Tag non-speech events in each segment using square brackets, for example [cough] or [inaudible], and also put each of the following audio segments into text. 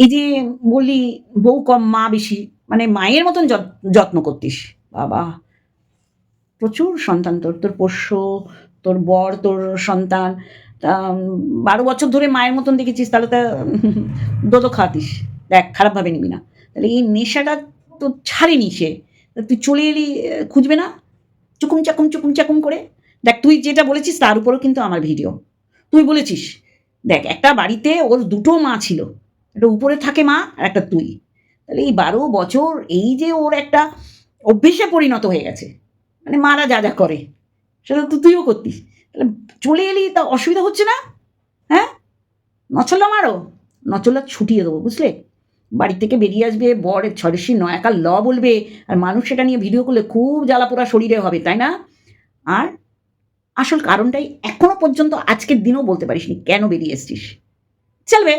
এই যে বলি বউ কম মা বেশি মানে মায়ের মতন যত- যত্ন করতিস বাবা। প্রচুর সন্তান তোর তোর পোষ্য তোর বর তোর সন্তান। তা, বারো বছর ধরে মায়ের মতন দেখেছিস তাহলে তা দোদো খাওয়াতিস। দেখ খারাপভাবে নিবি না। তাহলে এই নেশাটা তো ছাড়েনি সে। তুই চলে এলি খুঁজবে না? চুকুম চাকুম চুকুম চাকুম করে। দেখ তুই যেটা বলেছিস তার উপরেও কিন্তু আমার ভিডিও। তুই বলেছিস দেখ একটা বাড়িতে ওর দুটো মা ছিল। একটা উপরে থাকে মা আর একটা তুই। তাহলে এই বারো বছর এই যে ওর একটা অভ্যেসে পরিণত হয়ে গেছে মানে মারা যা যা করে, সেটা তো তুইও করতিস। তাহলে চলে এলি, তা অসুবিধা হচ্ছে না? হ্যাঁ? নচল্লা মারো নচল্লা ছুটিয়ে দেবো, বুঝলে? বাড়ি থেকে বেরিয়ে আসবে, বর ছড়েসি নয়াকার ল বলবে, আর মানুষ সেটা নিয়ে ভিডিও করলে খুব জ্বালাপোড়া শরীরে হবে, তাই না? আর আসল কারণটাই এখনও পর্যন্ত আজকের দিনও বলতে পারিসনি, কেন বেরিয়ে এসছিস? চলবে।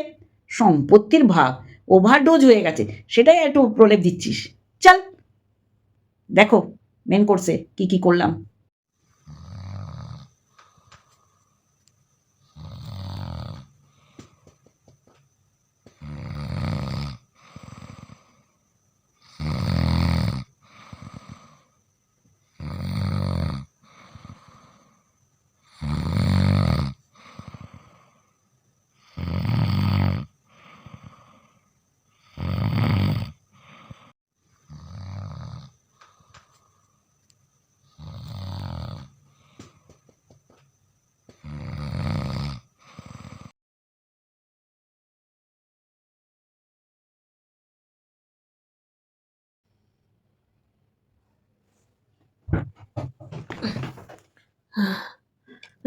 সম্পত্তির ভাগ ওভারডোজ হয়ে গেছে। সেটাই একটু প্রলেপ দিচ্ছিস। চল। দেখো মেন কোর্সে কি কি করলাম। [sighs]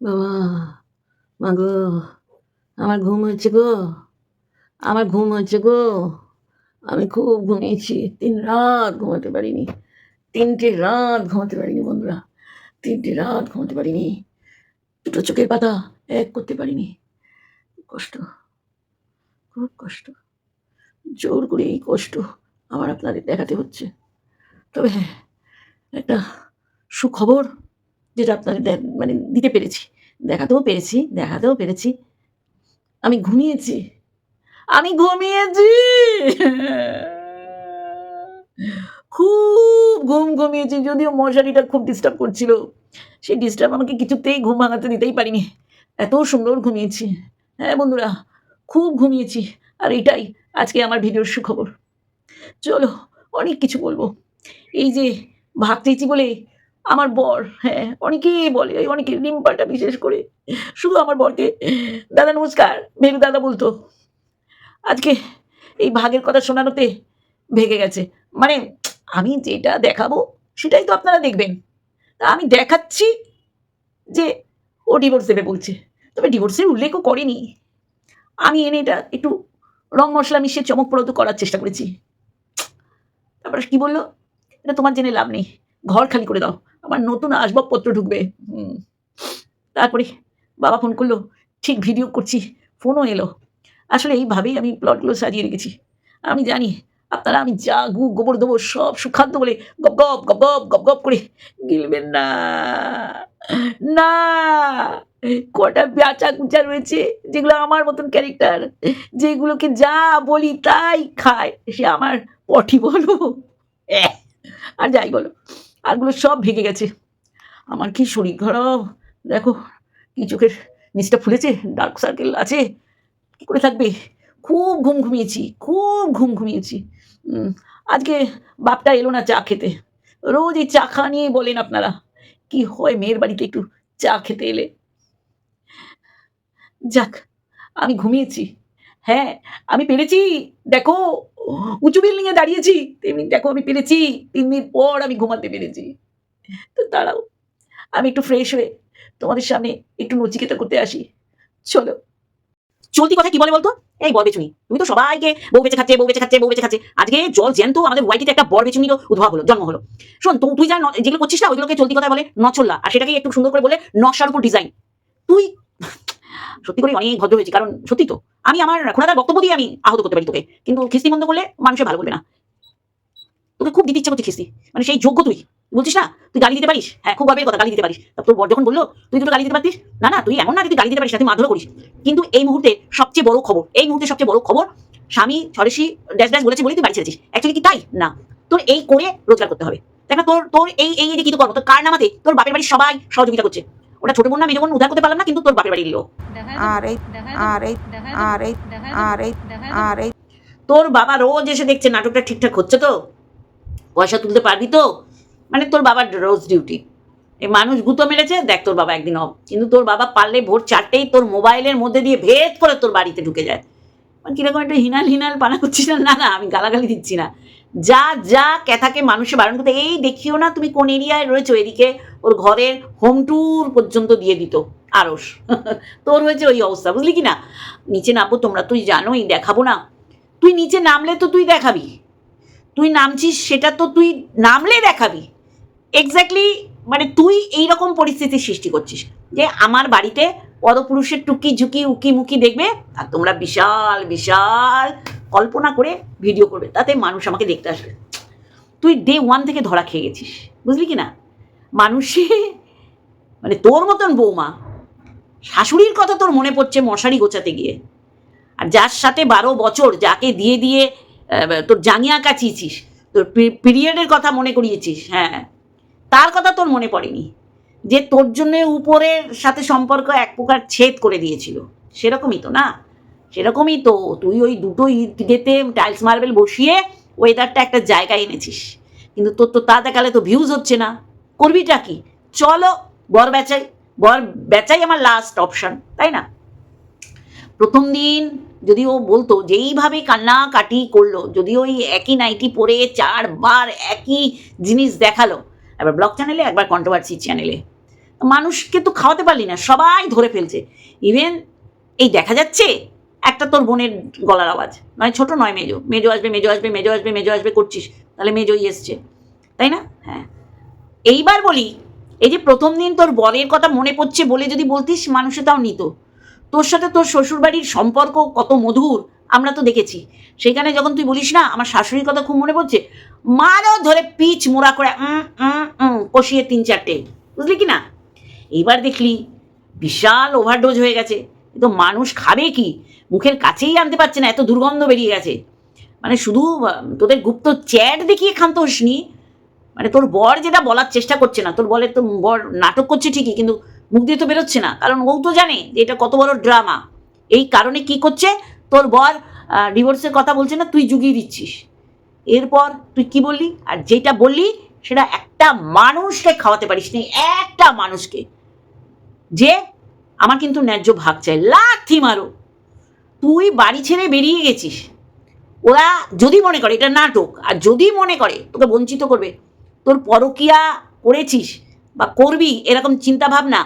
বাবা, মা গো, আমার ঘুম হচ্ছে গো, আমার ঘুম হচ্ছে গো। আমি খুব ঘুমিয়েছি, তিন রাত ঘুমাতে পারিনি, তিনটে রাত ঘুমাতে পারিনি বন্ধুরা, তিনটে রাত ঘুমাতে পারিনি, দুটো চোখের পাতা এক করতে পারিনি কষ্ট, খুব কষ্ট, জোর করে এই কষ্ট আমার আপনাদের দেখাতে হচ্ছে। তবে হ্যাঁ একটা সুখবর যেটা আপনাদের দে- মানে দিতে পেরেছি। দেখাতেও পেরেছি দেখাতেও পেরেছি। আমি ঘুমিয়েছি। আমি ঘুমিয়েছি! খুব ঘুম ঘুমিয়েছি, যদিও মশারিটা খুব ডিস্টার্ব করছিল। সেই ডিস্টার্ব আমাকে কিছুতেই ঘুম ভাঙাতে দিতেই পারিনি। এত সুন্দর ঘুমিয়েছি। হ্যাঁ বন্ধুরা, খুব ঘুমিয়েছি। আর এটাই আজকে আমার ভিডিওর সুখবর। চলো, অনেক কিছু বলব। এই যে চেয়েছি বলে আমার বর হ্যাঁ অনেকেই বলে অনেকে রিম্পাটা বিশেষ করে। শুধু আমার বরকে। দাদা, নমস্কার। ভেলু দাদা বলতো, আজকে এই ভাগের কথা শোনানোতে ভেগে গেছে। মানে আমি যেটা দেখাবো, সেটাই তো আপনারা দেখবেন। তা আমি দেখাচ্ছি যে ও ডিভোর্স দেবে বলছে। তবে ডিভোর্সের উল্লেখও করেনি। আমি এনে এটা একটু রং মশলা মিশিয়ে চমকপ্রদ করার চেষ্টা করেছি। তারপরে কি বলল? এটা তোমার জেনে লাভ নেই। ঘর খালি করে দাও। আমার নতুন আসবাবপত্র ঢুকবে। তারপরে বাবা ফোন করল, ঠিক ভিডিও করছি, ফোনও এলো। আসলে এইভাবেই আমি প্লটগুলো সাজিয়ে রেখেছি। আমি জানি আপনারা, আমি যা গু গোবর দেবো, সব সুখাদ্য বলে গপ গপ গপ গপ গপ গপ করে গিলবেন না। না, কটা বেচা কুচা রয়েছে যেগুলো আমার মতন ক্যারেক্টার, যেগুলোকে যা বলি তাই খায়, সে আমার পটি বলো। আর যাই বলো। আরগুলো সব ভেঙে গেছে। আমার কি শরীর খারাপ? দেখো, কি চোখের নিচটা ফুলেছে ডার্ক সার্কেল আছে। কি করে থাকবে? খুব ঘুম ঘুমিয়েছি, খুব ঘুম ঘুমিয়েছি। আজকে বাপটা এলো না চা খেতে। রোজ এই চা খাওয়া নিয়েই বলেন আপনারা, কি হয় মেয়ের বাড়িতে একটু চা খেতে এলে। যাক, আমি ঘুমিয়েছি। হ্যাঁ আমি পেরেছি। দেখো উঁচু বিল্ডিংয়ে দাঁড়িয়েছি। তেমনি দেখো আমি পেরেছি। তিন দিন পর আমি ঘুমাতে পেরেছি। তো দাঁড়াও, আমি একটু ফ্রেশ হয়ে তোমাদের সামনে একটু নচিকেতা করতে আসি। চলো। চলতি কথা কি বলে বলতো? এই বর বেচুনি, তুমি তো সবাইকে বউ বেঁচে খাচ্ছে, বউ বেঁচে খাচ্ছে, বউ বেঁচে খাচ্ছে। আজকে জল জ্যান্ত আমাদের ওয়াইটিতে একটা বর বেচুনিরও উদ্ভব হলো, জন্ম হলো। শোন তুই যা যেগুলো করছিস না, ওইগুলোকে চলতি কথা বলে নচল্লা। আর সেটাকে একটু সুন্দর করে বলে নকশার উপর ডিজাইন তুই সত্যি করে অনেক ভদ্র হয়েছি, কারণ সত্যি তো, আমি আমার খোলাদার বক্তব্য দিয়ে আমি আহত করতে পারি তোকে, কিন্তু খিস্তি বন্ধ করলে মানুষে ভালো বলবে না। তোকে খুব দিতে ইচ্ছা করছে খিস্তি মানে সেই যোগ্য তুই, বলছিস না? তুই গালি দিতে পারিস? হ্যাঁ খুব গর্বের কথা, গালি দিতে পারিস। তা তোর বর যখন বলল, তুই দুটো গালি দিতে পারতিস? না না, তুই এমন না তুই গালি দিতে পারিস না, তুই মারধরও করিস। কিন্তু এই মুহূর্তে সবচেয়ে বড় খবর, এই মুহূর্তে সবচেয়ে বড় খবর, স্বামী ছড়েসি ড্যাশ ড্যাশ বলেছে বলে তুই বাড়ি ছেড়েছিস। অ্যাকচুয়ালি কি তাই? না, তোর এই করে রোজগার করতে হবে। দেখ তোর তোর এই এই যে কৃতকর্ম তোর কার নামাতে তোর বাপের বাড়ির সবাই সহযোগিতা করছে। ওটা ছোট বোন না মেজো বোন উদ্ধার করতে পারলাম না কিন্তু তোর বাপের বাড়ির লোক আর এই আর এই আর এই আর এই আর এই। তোর বাবা রোজ এসে দেখছে নাটকটা ঠিকঠাক হচ্ছে তো? পয়সা তুলতে পারবি তো? মানে তোর বাবার রোজ ডিউটি। এই মানুষ গুঁতো মেরেছে দেখ তোর বাবা একদিন অফ কিন্তু তোর বাবা পারলে ভোর চারটেই তোর মোবাইলের মধ্যে দিয়ে ভেদ করে তোর বাড়িতে ঢুকে যায়। মানে কীরকম একটা হিনাল হিনাল পানা করছিস না? না না আমি গালাগালি দিচ্ছি না। যা যা ক্যাথাকে মানুষে বারণ করতে, এই দেখিও না তুমি কোন এরিয়ায় রয়েছো? এদিকে ওর ঘরের হোম ট্যুর পর্যন্ত দিয়ে দিত আরস [laughs] তোর হয়েছে ওই অবস্থা, বুঝলি কি না নিচে নামবো, তোমরা তুই জানোই দেখাবো না। তুই নিচে নামলে তো তুই দেখাবি। তুই নামছিস, সেটা তো তুই নামলে দেখাবি। এক্স্যাক্টলি মানে তুই এই রকম পরিস্থিতির সৃষ্টি করছিস যে আমার বাড়িতে পদপুরুষের টুকি ঝুঁকি উকি মুকি দেখবে আর তোমরা বিশাল বিশাল কল্পনা করে ভিডিও করবে, তাতে মানুষ আমাকে দেখতে আসবে। তুই ডে ওয়ান থেকে ধরা খেয়ে গেছিস, বুঝলি কি না? মানুষে মানে তোর মতন বৌমা, শাশুড়ির কথা তোর মনে পড়ছে মশারি গোছাতে গিয়ে। আর যার সাথে বারো বছর, যাকে দিয়ে দিয়ে তোর জাঙ্গিয়া কাচিয়েছিস তোর পিরিয়ডের কথা মনে করিয়েছিস হ্যাঁ তার কথা তোর মনে পড়েনি। যে তোর জন্য উপরের সাথে সম্পর্ক এক প্রকার ছেদ করে দিয়েছিল, সেরকমই তো না? সেরকমই তো, তুই ওই দুটো ইট গেতে টাইলস মার্বেল বসিয়ে ওয়েদারটা একটা জায়গায় এনেছিস। কিন্তু তোর তো তা দেখালে তো ভিউজ হচ্ছে না। করবিটা কি? চলো, বর বেচাই বর বেচাই আমার লাস্ট অপশন তাই না? প্রথম দিন যদি ও বলতো, যেইভাবে কান্নাকাটি করল, যদি ওই একই নাইটি পরে চারবার একই জিনিস দেখাল। একবার ব্লগ চ্যানেলে একবার কন্ট্রোভার্সি চ্যানেলে মানুষকে তো খাওয়াতে পারলি না, সবাই ধরে ফেলছে। ইভেন এই দেখা যাচ্ছে একটা তোর বোনের গলার আওয়াজ। মানে ছোট নয় মেজো। মেজো আসবে মেজো আসবে মেজো আসবে মেজো আসবে করছিস। তাহলে মেজোই এসছে। তাই না? হ্যাঁ। এইবার বলি, এই যে প্রথম দিন তোর বরের কথা মনে পড়ছে বলে যদি বলতিস, মানুষে তাও নিত। তোর সাথে তোর শ্বশুরবাড়ির সম্পর্ক কত মধুর, আমরা তো দেখেছি। সেখানে যখন তুই বলিস না, আমার শাশুড়ির কথা খুব মনে পড়ছে মারও ধরে পিচ মোড়া করে কষিয়ে তিন চারটে বুঝলি কি না? এইবার দেখলি, বিশাল ওভারডোজ হয়ে গেছে। এ তো মানুষ খাবে কি? মুখের কাছেই আনতে পারছে না, এত দুর্গন্ধ বেরিয়ে গেছে। মানে শুধু তোদের গুপ্ত চ্যাট দেখিয়ে ক্ষান্ত হসনি? মানে তোর বর যেটা বলার চেষ্টা করছে না, তোর বলে তো বর নাটক করছে ঠিকই, কিন্তু মুখ দিয়ে তো বেরোচ্ছে না। কারণ ও তো জানে যে এটা কত বড় ড্রামা। এই কারণে কি করছে? তোর বর ডিভোর্সের কথা বলছে না, তুই জুগিয়ে দিচ্ছিস। এরপর তুই কি বললি? আর যেটা বললি, সেটা একটা মানুষকে খাওয়াতে পারিস নি, একটা মানুষকে। যে আমার কিন্তু ন্যায্য ভাগ চাই। লাথি মারো। তুই বাড়ি ছেড়ে বেরিয়ে গেছিস। ওরা যদি মনে করে, এটা নাটক, আর যদি মনে করে, তোকে বঞ্চিত করবে, তোর পরকিয়া করেছিস বা করবি এরকম চিন্তা ভাবনা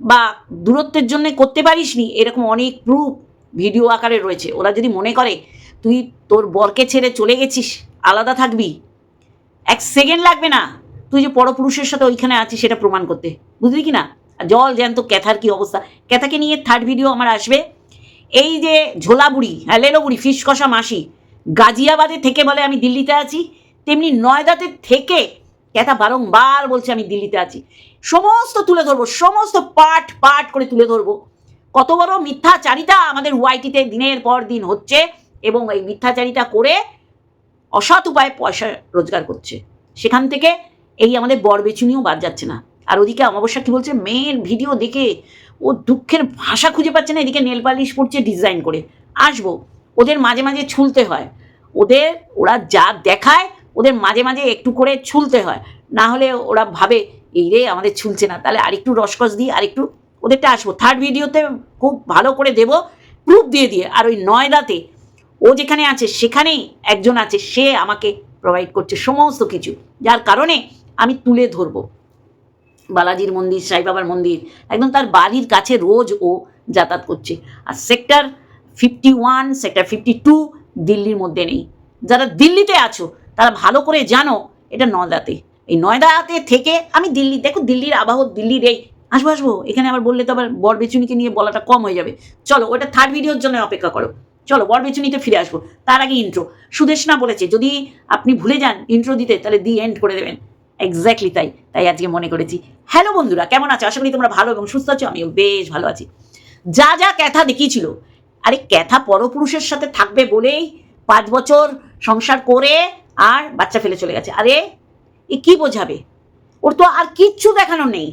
বা দূরত্বের জন্য করতে পারিসনি, এরকম অনেক প্রুফ ভিডিও আকারে রয়েছে। ওরা যদি মনে করে, তুই তোর বরকে ছেড়ে চলে গেছিস, আলাদা থাকবি, এক সেকেন্ড লাগবে না। তুই যে পরপুরুষের সাথে ওইখানে আছিস সেটা প্রমাণ করতে। বুঝলি কি না? জল জ্যান্ত ক্যাথার কি অবস্থা? ক্যাথাকে নিয়ে থার্ড ভিডিও আমার আসবে। এই যে ঝোলা বুড়ি হ্যাঁ লেলো বুড়ি, ফিস কষা মাসি, গাজিয়াবাদে থেকে বলে আমি দিল্লিতে আছি, তেমনি নয়দাতে থেকে ক্যাথা বারংবার বলছে আমি দিল্লিতে আছি। সমস্ত তুলে ধরবো, সমস্ত পাট পাট করে তুলে ধরবো। কত বড় মিথ্যাচারিতা আমাদের ওয়াইটিতে দিনের পর দিন হচ্ছে এবং এই মিথ্যাচারিতা করে অসৎ উপায়ে পয়সা রোজগার করছে। সেখান থেকে এই আমাদের বর বেচুনিও বাদ যাচ্ছে না। আর ওদিকে অমাবস্যা কি বলছে? মেয়ের ভিডিও দেখে ও দুঃখের ভাষা খুঁজে পাচ্ছে না, এদিকে নেল পালিশ পড়ছে ডিজাইন করে। আসব, ওদের মাঝে মাঝে ছুলতে হয়। ওদের, ওরা যা দেখায়, ওদের মাঝে মাঝে একটু করে ছুলতে হয়। না হলে ওরা ভাবে, এই রে, আমাদের ছুলছে না। তাহলে আরেকটু রসকস দিই আরেকটু ওদেরটা আসব। থার্ড ভিডিওতে খুব ভালো করে দেবো প্রুফ দিয়ে দিয়ে। আর ওই নয়দাতে ও যেখানে আছে, সেখানেই একজন আছে, সে আমাকে প্রোভাইড করছে, সমস্ত কিছু। যার কারণে আমি তুলে ধরবো। বালাজির মন্দির, সাই বাবার মন্দির, একদম তার বাড়ির কাছে রোজ ও যাতায়াত করছে। আর sector fifty one sector fifty two দিল্লির মধ্যে নেই। যারা দিল্লিতে আছো, তারা ভালো করে জানো, এটা নয়দাতে। এই নয়দাতে থেকে আমি দিল্লি, দেখো দিল্লির আবহাওয়া, দিল্লির এই, আসব আসব। এখানে আবার বললে তো আবার বর বেচুনিকে নিয়ে বলাটা কম হয়ে যাবে। চলো, ওটা থার্ড ভিডিওর জন্য অপেক্ষা করো। চলো বর বেচুনিতে ফিরে আসব। তার আগে ইন্ট্রো সুদেশনা বলেছে, যদি আপনি ভুলে যান ইন্ট্রো দিতে, তাহলে দি এন্ড করে দেবেন। এক্স্যাক্টলি তাই তাই আজকে মনে করেছি। হ্যালো বন্ধুরা, কেমন আছো? আশা করি তোমরা ভালো এবং সুস্থ আছো, আমিও বেশ ভালো আছি। যা যা ক্যাথা দেখিয়েছিল, আরে ক্যাথা পরপুরুষের সাথে থাকবে বলেই পাঁচ বছর সংসার করে আর বাচ্চা ফেলে চলে গেছে। আরে, এ কি বোঝাবে? ওর তো আর কিচ্ছু দেখানো নেই।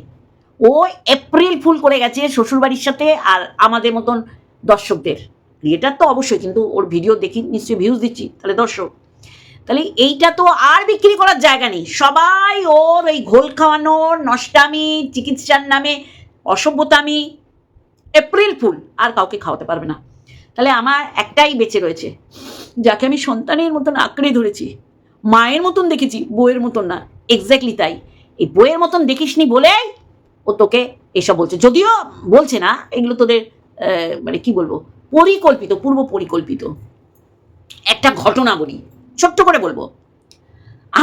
ও এপ্রিল ফুল করে গেছে শ্বশুরবাড়ির সাথে আর আমাদের মতন দর্শকদের। ক্রিয়েটার তো অবশ্যই, কিন্তু ওর ভিডিও দেখি, নিশ্চয়ই ভিউজ দিচ্ছি। তাহলে দর্শক তাহলে এইটা তো আর বিক্রি করার জায়গা নেই। সবাই ওর ওই ঘোল খাওয়ানোর নষ্টামি, চিকিৎসার নামে অসভ্যতামি, এপ্রিল ফুল আর কাউকে খাওয়াতে পারবে না। তাহলে আমার একটাই বেঁচে রয়েছে, যাকে আমি সন্তানের মতন আঁকড়ে ধরেছি, মায়ের মতন দেখেছি বইয়ের মতন না। এক্স্যাক্টলি তাই। এই বইয়ের মতন দেখিসনি বলেই ও তোকে এসব বলছে। যদিও বলছে না, এগুলো তোদের মানে কি বলব, পরিকল্পিত পূর্ব পরিকল্পিত একটা ঘটনা বলি। ছোট্ট করে বলব।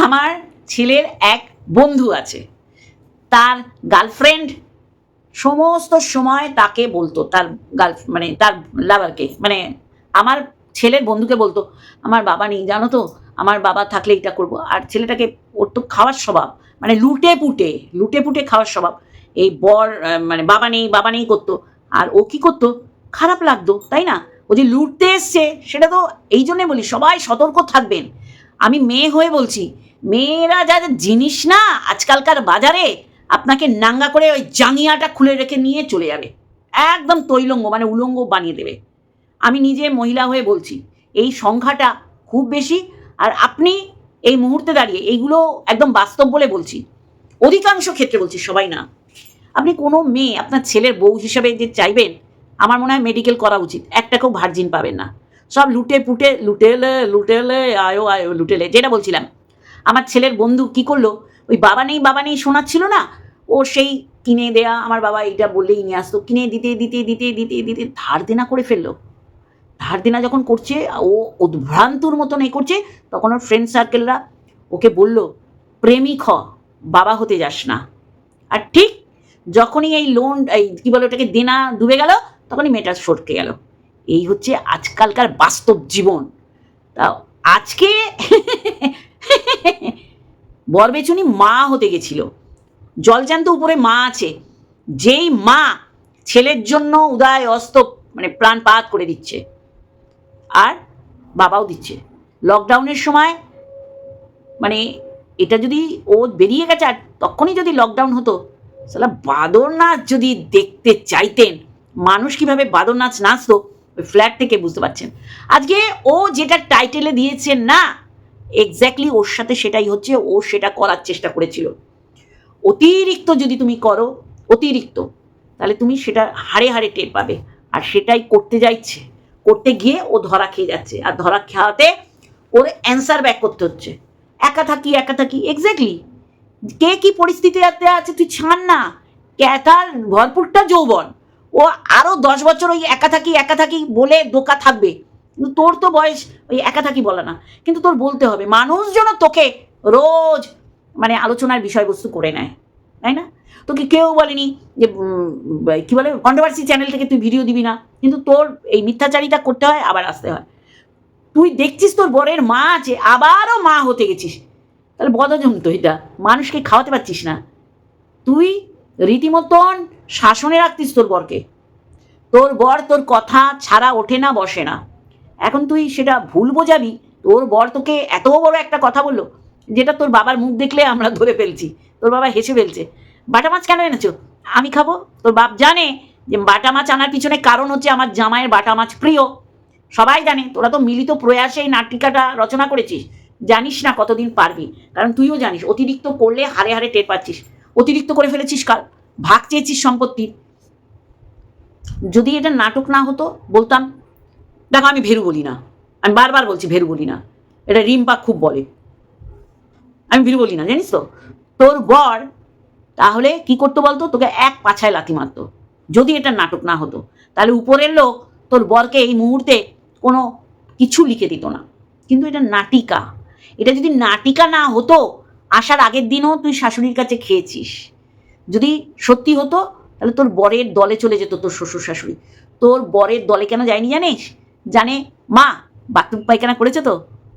আমার ছেলের এক বন্ধু আছে। তার গার্লফ্রেন্ড সমস্ত সময় তাকে বলতো, তার গার্ল মানে তার লাভারকে মানে আমার ছেলের বন্ধুকে বলতো, আমার বাবা নেই, জানো তো, আমার বাবা থাকলে এটা করব। আর ছেলেটাকে ওর তো খাওয়ার স্বভাব মানে লুটে পুটে লুটে পুটে খাওয়ার স্বভাব। এই বর মানে বাবা নেই বাবা নেই করতো। আর ও কি করতো? খারাপ লাগতো, তাই না? ও যে লুটতে এসছে, সেটা তো এই জন্যে বলি, সবাই সতর্ক থাকবেন। আমি মেয়ে হয়ে বলছি, মেয়েরা যা জিনিস না আজকালকার বাজারে, আপনাকে নাঙ্গা করে ওই জাঙ্গিয়াটা খুলে রেখে নিয়ে চলে যাবে। একদম তৈলঙ্গ মানে উলঙ্গ বানিয়ে দেবে। আমি নিজে মহিলা হয়ে বলছি, এই সংখ্যাটা খুব বেশি, আর আপনি এই মুহূর্তে দাঁড়িয়ে, এইগুলো একদম বাস্তব বলে বলছি। অধিকাংশ ক্ষেত্রে বলছি সবাই না। আপনি কোনো মেয়ে, আপনার ছেলের বউ হিসাবে যে চাইবেন আমার মনে হয় মেডিকেল করা উচিত। একটা একটাকেও ভার্জিন পাবেন না। সব লুটে পুটে, লুটেলে লুটেলে, আয়ো আয়ো, লুটেলে, যেটা বলছিলাম। আমার ছেলের বন্ধু কি করল? ওই বাবা নেই বাবা নেই শোনাচ্ছিল না? ও সেই কিনে দেয়া, আমার বাবা এইটা বললেই নিয়ে আসতো। কিনে দিতে দিতে দিতে দিতে দিতে, ধার দেনা করে ফেলল। ধার দেনা যখন করছে, ও উদ্ভ্রান্তুর মতন এ করছে, তখন ওর ফ্রেন্ড সার্কেলরা ওকে বলল, প্রেমিক হ, বাবা হতে যাস না। আর ঠিক যখনই এই লোন এই কী বলে ওটাকে দেনা ডুবে গেল তখনই মেয়েটা সটকে গেল। এই হচ্ছে আজকালকার বাস্তব জীবন। তা আজকে বরবেচুনি মা হতে গেছিল। জলজান্ত উপরে মা আছে। যেই মা ছেলের জন্য উদয় অস্ত মানে প্রাণপাত করে দিচ্ছে। আর বাবাও দিচ্ছে। লকডাউনের সময় মানে এটা যদি ও বেরিয়ে গেছে আর তখনই যদি লকডাউন হতো, সালা বাদর নাচ যদি দেখতে চাইতেন মানুষ কীভাবে বাদর নাচ নাচতো ওই ফ্ল্যাট থেকে বুঝতে পারছেন। আজকে ও যেটা টাইটেলে দিয়েছেন না এক্স্যাক্টলি ওর সাথে সেটাই হচ্ছে, ও সেটা করার চেষ্টা করেছিল। অতিরিক্ত যদি তুমি করো, অতিরিক্ত, তাহলে তুমি সেটা হাড়ে হাড়ে টের পাবে। আর সেটাই করতে যাইছে করতে গিয়ে ও ধরা খেয়ে যাচ্ছে। আর ধরা খাওয়াতে ওর অ্যান্সার ব্যাক করতে হচ্ছে। একা থাকি একা থাকি এক্স্যাক্টলি কে কি পরিস্থিতিতে আছে তুই ছাড় না। ক্যাথার ভরপুরটা যৌবন। ও আরও দশ বছর ওই একা থাকি একা থাকি বলে দোকা থাকবে। কিন্তু তোর তো বয়স ওই একা থাকি বলে না। কিন্তু তোর বলতে হবে, মানুষ যেন তোকে রোজ মানে আলোচনার বিষয়বস্তু করে নেয়, তাই না? তোকে কেউ বলেনি যে কি বলে কন্ট্রোভার্সি চ্যানেল থেকে তুই ভিডিও দিবি না। কিন্তু তোর এই মিথ্যাচারিতা করতে হয়, আবার আসতে হয়। তুই দেখছিস তোর বরের মা আছে, আবারও মা হতে গেছিস। তাহলে বদজম তো এটা। মানুষকে খাওয়াতে পারছিস না। তুই রীতিমতন শাসনে রাখতিস তোর বরকে। তোর বর তোর কথা ছাড়া ওঠে না, বসে না। এখন তুই সেটা ভুল বোঝাবি, তোর বর তোকে এত বড় একটা কথা বলল, যেটা তোর বাবার মুখ দেখলে আমরা ধরে ফেলছি, তোর বাবা হেসে ফেলছে। বাটা মাছ কেন এনেছো? আমি খাব? তোর বাপ জানে যে বাটা মাছ আনার পিছনে কারণ হচ্ছে আমার জামাইয়ের বাটা মাছ প্রিয়। সবাই জানে, তোরা তো মিলিত প্রয়াসে এই নাটিকাটা রচনা করেছিস। জানিস না কতদিন পারবি, কারণ তুইও জানিস, অতিরিক্ত করলে হারে হারে টের পাচ্ছিস। অতিরিক্ত করে ফেলেছিস কাল। ভাগ চেয়েছিস সম্পত্তির। যদি এটা নাটক না হতো, বলতাম, দেখো, আমি ভেরু বলি না। আমি বারবার বলছি ভেরু বলি না। এটা রিম্পা খুব বলে। আমি ভেরু বলি না, জানিস তো? তোর বর, তাহলে কি করতো বলতো? তোকে এক পাছায় লাথি মারতো। যদি এটা নাটক না হতো, তাহলে উপরের লোক তোর বরকে এই মুহূর্তে কোনো কিছু লিখে দিত না। কিন্তু এটা নাটিকা। এটা যদি নাটিকা না হতো আসার আগের দিনও তুই শাশুড়ির কাছে খেয়েছিস। যদি সত্যি হতো, তাহলে তোর বরের দলে চলে যেত তোর শ্বশুর শাশুড়ি। তোর বরের দলে কেন যায়নি জানিস? জানে, মা, বাথরুম পায়খানা করেছে তো?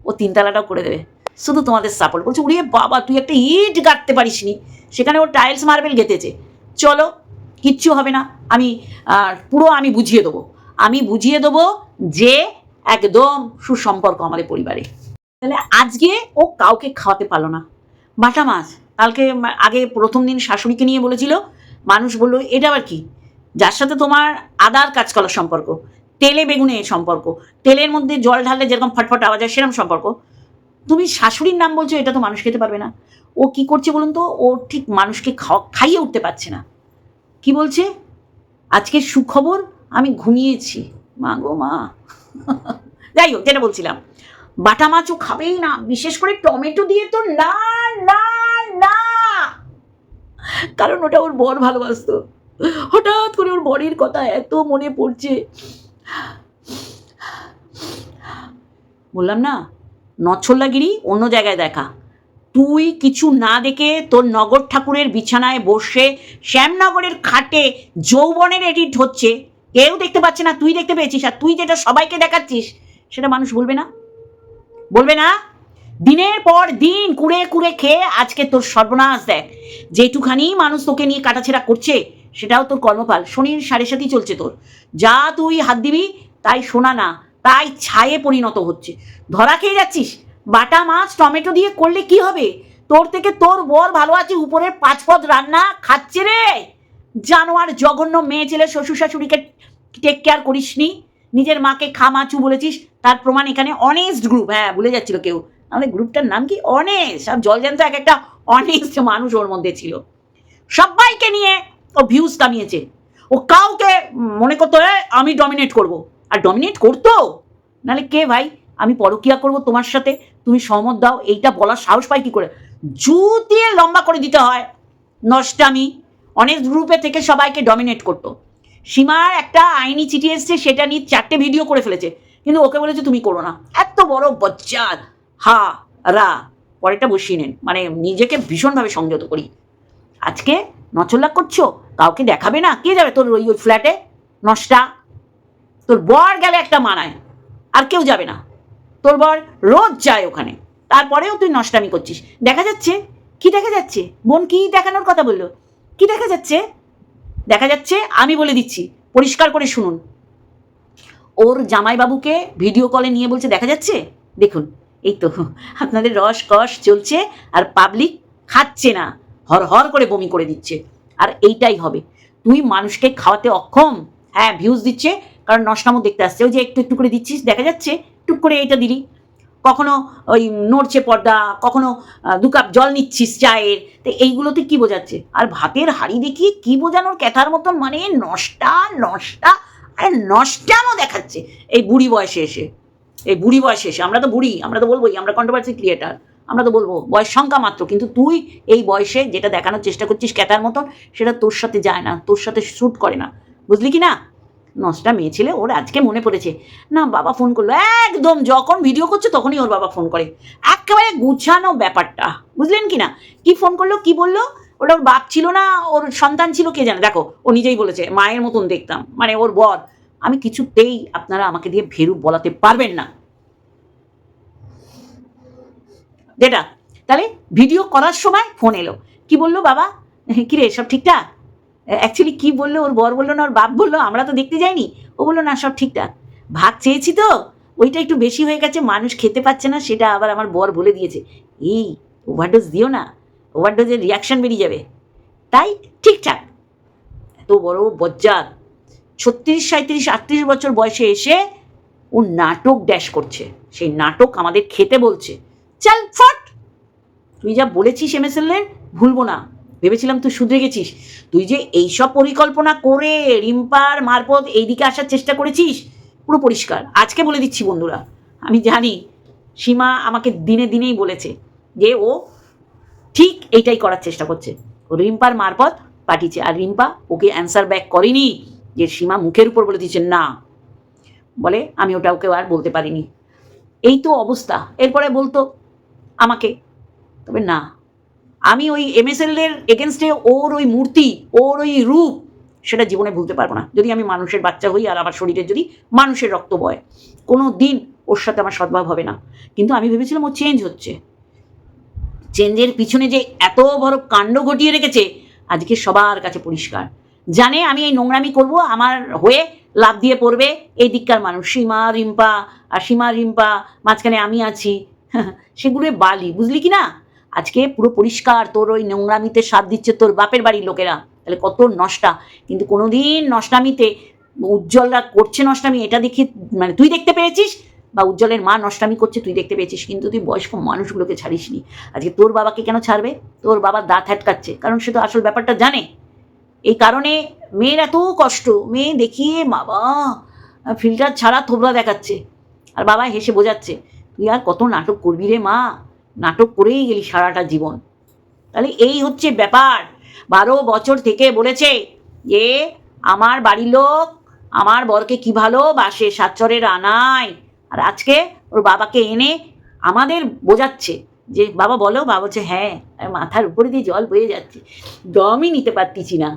ও তিনতলাটাও করে দেবে। শুধু তোমাদের সাপোর্ট বলছে উড়িয়ে বাবা, তুই একটা ইট গাঁটতে পারিস নি। সেখানে ও টাইলস মার্বেল গেঁথেছে। চলো, কিচ্ছু হবে না। আমি পুরো আমি বুঝিয়ে দেবো। আমি বুঝিয়ে দেবো যে একদম সুসম্পর্ক আমাদের পরিবারে। তাহলে আজকে ও কাউকে খাওয়াতে পারল না। বাটা মাছ। কালকে আগে প্রথম দিন শাশুড়িকে নিয়ে বলেছিল, মানুষ বলল, এটা আবার কি? যার সাথে তোমার আদার কাজ করার সম্পর্ক, তেলে বেগুনে সম্পর্ক, তেলের মধ্যে জল ঢাললে যেরকম ফটফট আওয়াজ হয় সেরকম সম্পর্ক। তুমি শাশুড়ির নাম বলছো, এটা তো মানুষ খেতে পারবে না। ও কি করছে বলুন তো? ও ঠিক মানুষকে খাইয়ে উঠতে পারছে না। কি বলছে? আজকে সুখবর, আমি ঘুমিয়েছি। মা গো, মা। [laughs] যাই হোক, যেটা বলছিলাম। বাটা মাছও খাবেই না। বিশেষ করে টমেটো দিয়ে তো না না না। কারণ ওটা ওর বর ভালোবাসতো। হঠাৎ করে ওর বরের কথা এত মনে পড়ছে। বললাম, না নছল্লাগিরি অন্য জায়গায় দেখা। তুই কিছু না দেখে তোর নগর ঠাকুরের বিছানায় বসে শ্যামনগরের খাটে যৌবনের এডিট হচ্ছে। কেউ দেখতে পাচ্ছে না, তুই দেখতে পেয়েছিস। আর তুই যেটা সবাইকে দেখাচ্ছিস, সেটা মানুষ বলবে না? বলবে না? দিনের পর দিন কুড়ে কুড়ে খেয়ে আজকে তোর সর্বনাশ দেখ। যেটুখানি মানুষ তোকে নিয়ে কাটাছেড়া করছে, সেটাও তোর কর্মফল। শনির সাড়ে সাথেই চলছে তোর। যা তুই হাত দিবি, তাই শোনা না, তাই ছায়ে পরিণত হচ্ছে। ধরা খেয়ে যাচ্ছিস? বাটা মাছ টমেটো দিয়ে করলে কি হবে? তোর থেকে তোর বর ভালো আছে, উপরের পাঁচ পদ রান্না খাচ্ছে রে। জানোয়ার জঘন্য মেয়ে ছেলে শ্বশুর শাশুড়িকে টেক কেয়ার করিসনি? নিজের মাকে খামাচু বলেছিস তার প্রমাণ এখানে অনেস্ট গ্রুপ হ্যাঁ ভুলে যাচ্ছিল কেউ। আমাদের গ্রুপটার নাম কি? অনেস্ট আর জলজান্ত এক একটা অনেস্ট মানুষ ওর মধ্যে ছিল। সবাইকে নিয়ে ও ভিউজ কামিয়েছে ও কাউকে মনে করতো "এ, আমি ডমিনেট করব। আর ডমিনেট করতো? নাহলে কে ভাই? আমি পরকিয়া করব তোমার সাথে তুমি সহমত দাও এইটা বলার সাহস পাই কি করে? জুতিয়ে লম্বা করে দিতে হয়। নষ্টামি। অনেক গ্রুপে থেকে সবাইকে ডমিনেট করতো। সীমার একটা আইনি চিঠি এসছে সেটা নিয়ে চারটে ভিডিও করে ফেলেছে। কিন্তু ওকে বলেছে, তুমি করো না। এত বড় বজ্জাত। হা, রা, পরেরটা বসিয়ে নেন। মানে নিজেকে ভীষণভাবে সংযত করি। আজকে নচল্লাক করছ? কাউকে দেখাবে না? কে যাবে তোর ওই ওই ফ্ল্যাটে নষ্টা? তোর বর গেলে একটা মানায়। আর কেউ যাবে না। তোর বর রোজ যায় ওখানে। তারপরেও তুই নষ্টামি করছিস। দেখা যাচ্ছে? কি দেখা যাচ্ছে? বোন কি দেখানোর কথা বলল? কি দেখা যাচ্ছে? দেখা যাচ্ছে? আমি বলে দিচ্ছি। পরিষ্কার করে শুনুন। ওর জামাইবাবুকে ভিডিও কলে নিয়ে বলছে, দেখা যাচ্ছে? দেখুন, এই তো আপনাদের রস কষ চলছে আর পাবলিক খাচ্ছে না, হর হর করে বমি করে দিচ্ছে। আর এইটাই হবে। তুই মানুষকে খাওয়াতে অক্ষম। হ্যাঁ ভিউজ দিচ্ছে, কারণ নষ্টামো দেখতে আসছে। ওই যে একটু একটু করে দিচ্ছিস, দেখা যাচ্ছে, টুক করে এইটা দিলি। কখনো ওই নড়ছে পর্দা, কখনো দু কাপ জল নিচ্ছিস চায়ের। তো এইগুলোতে কি বোঝাচ্ছে? আর ভাতের হাড়ি দেখিয়ে কি বোঝানোর ক্যাথার মতন? মানে নষ্টা নষ্টা। আরে নষ্টামও দেখাচ্ছে? এই বুড়ি বয়সে এসে। এই বুড়ি বয়সে এসে। আমরা তো বুড়ি, আমরা তো বলবোই, আমরা কন্ট্রোভার্সি ক্রিয়েটার আমরা তো বলব, বয়স সংখ্যা মাত্র। কিন্তু তুই এই বয়সে যেটা দেখানোর চেষ্টা করছিস ক্যাতার মতন, সেটা তোর সাথে যায় না, তোর সাথে শ্যুট করে না। বুঝলি কি না? নষ্টা মেয়ে ছেলে, ওর আজকে মনে পড়েছে। না, বাবা ফোন করল। একদম যখন ভিডিও করছে, তখনই ওর বাবা ফোন করে। একেবারে গুছানো ব্যাপারটা। বুঝলেন কি না? কি ফোন করল, কি বলল? ওটা ওর বাপ ছিল না, ওর সন্তান ছিল কে জানে? দেখো, ও নিজেই বলেছে, মায়ের মতন দেখতাম মানে ওর বর। আমি কিছুতেই আপনারা আমাকে দিয়ে ভেরু বলাতে পারবেন না। যেটা, তাহলে ভিডিও করার সময় ফোন এলো। কি বলল বাবা? [laughs] কিরে, সব ঠিকঠাক? অ্যাকচুয়ালি কি বলল? ওর বর বলল না, ওর বাপ বলল, আমরা তো দেখতে যাইনি। ও বলল, না, সব ঠিকঠাক। ভাগ চেয়েছি তো, ওইটা একটু বেশি হয়ে গেছে, মানুষ খেতে পাচ্ছে না, সেটা আবার আমার বর বলে দিয়েছে। এই ওভারডোজ দিও না। ওভারডোজের রিয়াকশন বেরিয়ে যাবে? তাই ঠিকঠাক। এত বড় বজ্জাত। ছত্রিশ সাঁত্রিশ আটত্রিশ বছর বয়সে এসে ও নাটক ড্যাশ করছে। সেই নাটক আমাদের খেতে বলছে। চল, ফট! তুই যা বলেছিস এমএসএলের ভুলবো না। ভেবেছিলাম তুই শুধরে গেছিস। তুই যে এইসব পরিকল্পনা করে রিম্পার, মারপথ এইদিকে আসার চেষ্টা করেছিস, পুরো পরিষ্কার। আজকে বলে দিচ্ছি বন্ধুরা, আমি জানি সীমা আমাকে দিনে দিনেই বলেছে যে ও ঠিক এইটাই করার চেষ্টা করছে। রিম্পার মারপথ পাঠিয়েছে, আর রিম্পা ওকে অ্যান্সার ব্যাক করেনি যে সীমা মুখের উপর বলে দিচ্ছে না। বলে, আমি ওটা ওকে আর বলতে পারিনি। এই তো অবস্থা। এরপরে বলতো আমাকে, তবে না, আমি ওই এমএসএল এর এগেনস্টে ওর ওই মূর্তি, ওর ওই রূপ, সেটা জীবনে ভুলতে পারব না। যদি আমি মানুষের বাচ্চা হই আর আমার শরীরের যদি মানুষের রক্ত বয় কোনো দিন ওর সাথে আমার সদ্ভাব হবে না। কিন্তু আমি ভেবেছিলাম ও চেঞ্জ হচ্ছে। চেঞ্জের পিছনে যে এত বড় কাণ্ড ঘটিয়ে রেখেছে, আজকে সবার কাছে পরিষ্কার। জানে আমি এই নোংরামি করব, আমার হয়ে লাভ দিয়ে পড়বে এই দিককার মানুষ। সীমা, রিম্পা আর সীমা, রিম্পা, মাঝখানে আমি আছি। [laughs] সেগুলো বালি, বুঝলি কি না? আজকে পুরো পরিষ্কার, তোর ওই নোংরামিতে সাথ দিচ্ছে তোর বাপের বাড়ির লোকেরা। তাহলে কত নষ্টা। কিন্তু কোনোদিন নষ্টামিতে উজ্জ্বলরা করছে নষ্টামি, এটা দেখে মানে তুই দেখতে পেয়েছিস বা উজ্জ্বলের মা নষ্টামি করছে, তুই দেখতে পেয়েছিস, কিন্তু তুই বয়স্ক মানুষগুলোকে ছাড়িসনি। আজকে তোর বাবাকে কেন ছাড়বে? তোর বাবা দাঁত হ্যাটকাচ্ছে, কারণ সে তো আসল ব্যাপারটা জানে। এই কারণে মেয়ের এত কষ্ট, মেয়ে দেখিয়ে বাবা, ফিল্টার ছাড়া থোবরা দেখাচ্ছে। আর বাবা হেসে বোঝাচ্ছে, তুই আর কত নাটক করবি রে মা? নাটক করেই গেলি সারাটা জীবন। তাহলে এই হচ্ছে ব্যাপার। বারো বছর থেকে বলেছে যে, আমার বাড়ির লোক, আমার বরকে কি ভালোবাসে সাতচরের আনায় আর আজকে ওর বাবাকে এনে আমাদের বোঝাচ্ছে যে, বাবা, বলো, বাবা বলছে হ্যাঁ মাথার উপরে দিয়ে জল বয়ে যাচ্ছে, দমই নিতে পারতিছি না।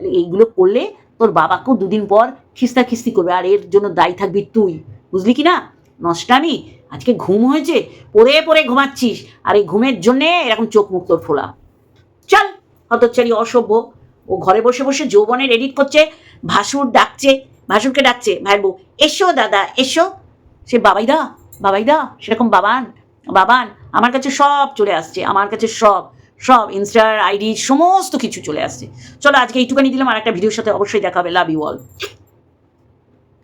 এইগুলো করলে তোর বাবাকেও দুদিন পর খিস্তা খিস্তি করবে, আর এর জন্য দায়ী থাকবি তুই। বুঝলি কি না? নষ্টামি, আজকে ঘুম হয়েছে পরে পরে ঘুমাচ্ছিস, আর এই ঘুমের জন্যে এরকম চোখ মুখ তোর ফোলা। চল হতচ্চারি অসভ্য। ও ঘরে বসে বসে যৌবনের এডিট করছে, ভাসুর ডাকছে, ভাসুরকে ডাকছে, ভাই বউ, এসো দাদা, এসো। সে বাবাই দা বাবাই দা সেরকম বাবান বাবান, আমার কাছে সব চলে আসছে, আমার কাছে সব সব ইনস্টার আইডি সমস্ত কিছু চলে আসছে। চলো আজকে এইটুকানি দিলাম আর একটা ভিডিওর সাথে অবশ্যই দেখা হবে। Love you all